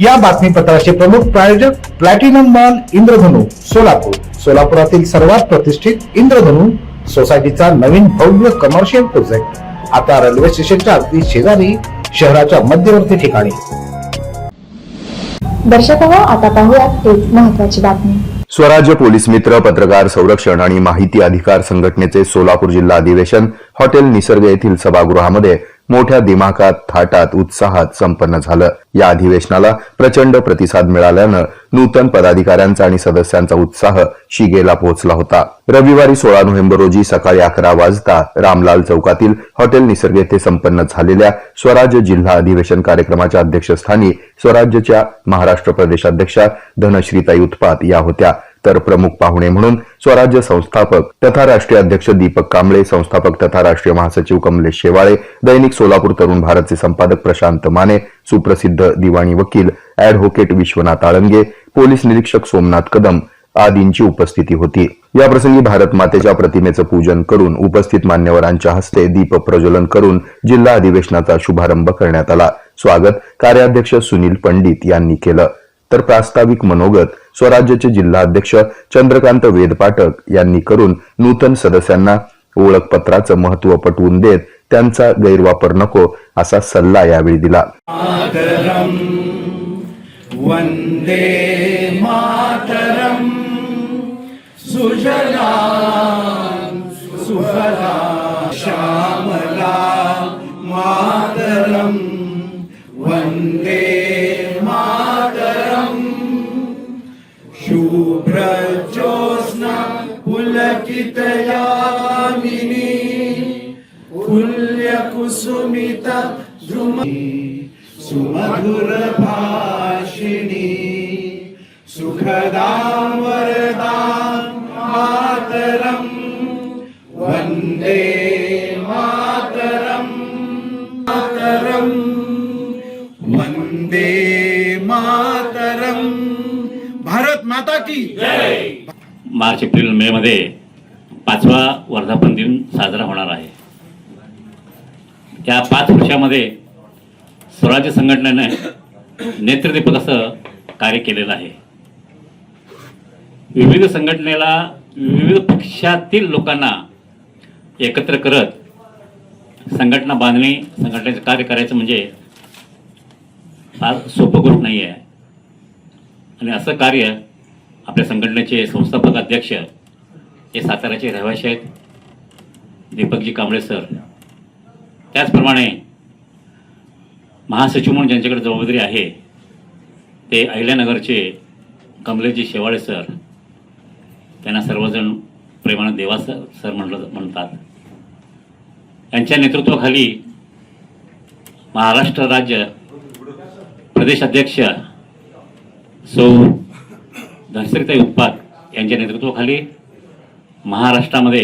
या बातमीपत्राचे प्रमुख प्रायोजक प्लॅटिनम मॉल इंद्रधनु सोलापूर. सोलापुरातील सर्वात प्रतिष्ठित इंद्रधनु सोसायटीचा नवीन भव्य कमर्शियल प्रोजेक्ट आता रेल्वे स्टेशनच्या अगदी शेजारी शहराच्या मध्यवर्ती ठिकाणी. दर्शक आता पाहूयात एक महत्वाची बातमी. स्वराज्य पोलीस मित्र पत्रकार संरक्षण आणि माहिती अधिकार संघटनेचे सोलापूर जिल्हा अधिवेशन हॉटेल निसर्ग येथील सभागृहामध्ये मोठ्या दिमाखात थाटात उत्साहात संपन्न झालं. या अधिवेशनाला प्रचंड प्रतिसाद मिळाल्यानं नूतन पदाधिकाऱ्यांचा आणि सदस्यांचा उत्साह शिगेला पोहोचला होता. रविवारी सोळा नोव्हेंबर रोजी सकाळी अकरा वाजता रामलाल चौकातील हॉटेल निसर्ग येथे संपन्न झालेल्या स्वराज्य जिल्हा अधिवेशन कार्यक्रमाच्या अध्यक्षस्थानी स्वराज्यच्या महाराष्ट्र प्रदेशाध्यक्षा धनश्रीताई उत्पात या होत्या. तर प्रमुख पाहुणे म्हणून स्वराज्य संस्थापक तथा राष्ट्रीय अध्यक्ष दीपक कांबळे संस्थापक तथा राष्ट्रीय महासचिव कमलेश शेवाळे दैनिक सोलापूर तरुण भारतचे संपादक प्रशांत माने सुप्रसिद्ध दिवाणी वकील ऍडव्होकेट विश्वनाथ आळंगे पोलीस निरीक्षक सोमनाथ कदम आदींची उपस्थिती होती. या प्रसंगी भारत मातेच्या प्रतिमेचं पूजन करून उपस्थित मान्यवरांच्या हस्ते दीप प्रज्वलन करून जिल्हा अधिवेशनाचा शुभारंभ करण्यात आला. स्वागत कार्याध्यक्ष सुनील पंडित यांनी केलं. तर प्रास्ताविक मनोगत स्वराज्याचे जिल्हाध्यक्ष चंद्रकांत वेदपाठक यांनी करून नूतन सदस्यांना ओळखपत्राचं महत्त्व पटवून देत त्यांचा गैरवापर नको असा सल्ला यावेळी दिला. सुजला सुफला. पुलकितयामिनी कुल्यकुसुमित द्रुमि सुमधुरभाषिणी सुखदां वरदां मातरम् वन्दे मातरम् मातरम् वन्दे मातरम्। भारत माता की मार्च एप्रिल मे मध्ये पाचवा वर्धापन दिन साजरा होणार आहे. या पाच वर्षामध्ये स्वराज्य संघटनेने नेतृदीपक असं कार्य केलेलं आहे. विविध संघटनेला विविध पक्षातील लोकांना एकत्र करत संघटना बांधणी संघटनेचं कार्य करायचं म्हणजे फार सोपं गोष्ट नाही आहे आणि असं कार्य आपल्या संघटनेचे संस्थापक अध्यक्ष हे साताऱ्याचे रहिवाशी आहेत. दीपकजी कांबळे सर. त्याचप्रमाणे महासचिव म्हणून ज्यांच्याकडे जबाबदारी आहे ते अहिल्यानगरचे कमलेजी शेवाळे सर. त्यांना सर्वजण प्रेमानं देवा सर सर म्हणलं म्हणतात. यांच्या नेतृत्वाखाली महाराष्ट्र राज्य प्रदेश अध्यक्ष सौ धनश्रीताई उत्पात यांच्या नेतृत्वाखाली महाराष्ट्रामध्ये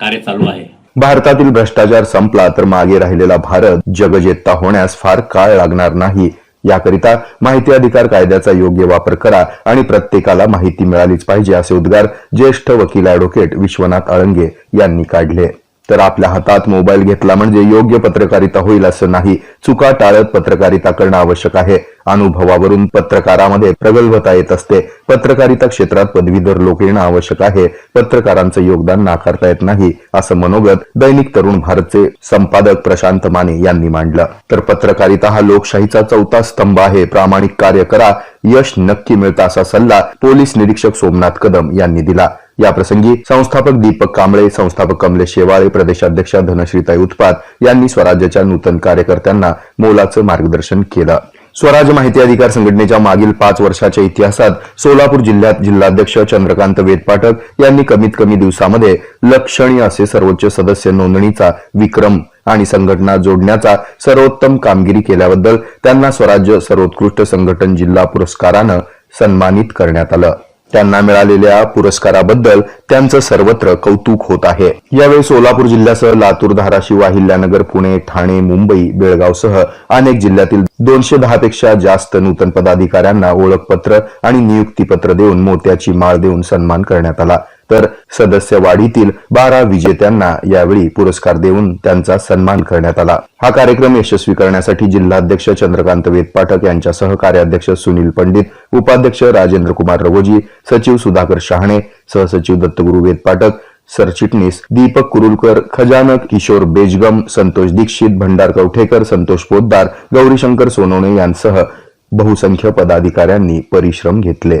कार्य चालू आहे. भारतातील भ्रष्टाचार संपला तर मागे राहिलेला भारत जगजेत्ता होण्यास फार काळ लागणार नाही. याकरिता माहिती अधिकार कायद्याचा योग्य वापर करा आणि प्रत्येकाला माहिती मिळालीच पाहिजे असे उद्गार ज्येष्ठ वकील अॅडव्होकेट विश्वनाथ आळंगे यांनी काढले. तर आपल्या हातात मोबाईल घेतला म्हणजे योग्य पत्रकारिता होईल असं नाही. चुका टाळत पत्रकारिता करणं आवश्यक आहे. अनुभवावरून पत्रकारामध्ये प्रगल्भता येत असते. पत्रकारिता क्षेत्रात पदवीधर लोक येणं आवश्यक आहे. पत्रकारांचं योगदान नाकारता येत नाही असं मनोगत दैनिक तरुण भारतचे संपादक प्रशांत माने यांनी मांडलं. तर पत्रकारिता हा लोकशाहीचा चौथा स्तंभ आहे. प्रामाणिक कार्य करा यश नक्की मिळतं असा सल्ला पोलीस निरीक्षक सोमनाथ कदम यांनी दिला. या प्रसंगी संस्थापक दीपक कांबळे संस्थापक कमलेश शेवाळे प्रदेशाध्यक्ष धनश्रीताई उत्पात यांनी स्वराज्याच्या नूतन कार्यकर्त्यांना मोलाचं मार्गदर्शन केलं. स्वराज्य माहिती अधिकार संघटनेच्या मागील पाच वर्षाच्या इतिहासात सोलापूर जिल्ह्यात जिल्हाध्यक्ष चंद्रकांत वेदपाठक यांनी कमीत कमी दिवसामध्ये लक्षणीय असे सर्वोच्च सदस्य नोंदणीचा विक्रम आणि संघटना जोडण्याचा सर्वोत्तम कामगिरी केल्याबद्दल त्यांना स्वराज्य सर्वोत्कृष्ट संघटन जिल्हा पुरस्कारानं सन्मानित करण्यात आलं. त्यांना मिळालेल्या पुरस्काराबद्दल त्यांचं सर्वत्र कौतुक होत आहे. यावेळी सोलापूर जिल्ह्यासह लातूर धाराशिव अहिल्यानगर पुणे ठाणे मुंबई बेळगावसह अनेक जिल्ह्यातील दोनशे दहा पेक्षा जास्त नूतन पदाधिकाऱ्यांना ओळखपत्र आणि नियुक्तीपत्र देऊन मोत्याची माळ देऊन सन्मान करण्यात आला. तर सदस्य वाढीतील बारा विजेत्यांना यावेळी पुरस्कार देऊन त्यांचा सन्मान करण्यात आला. हा कार्यक्रम यशस्वी करण्यासाठी जिल्हाध्यक्ष चंद्रकांत वेदपाठक यांच्यासह कार्याध्यक्ष सुनील पंडित उपाध्यक्ष राजेंद्र कुमार रवोजी सचिव सुधाकर शहाणे सहसचिव दत्तगुरू वेदपाठक सरचिटणीस दीपक कुरुलकर खजानक किशोर बेजगम संतोष दीक्षित भंडार कवठेकर संतोष पोद्दार गौरीशंकर सोनवणे यांसह बहुसंख्य पदाधिकाऱ्यांनी परिश्रम घेतले.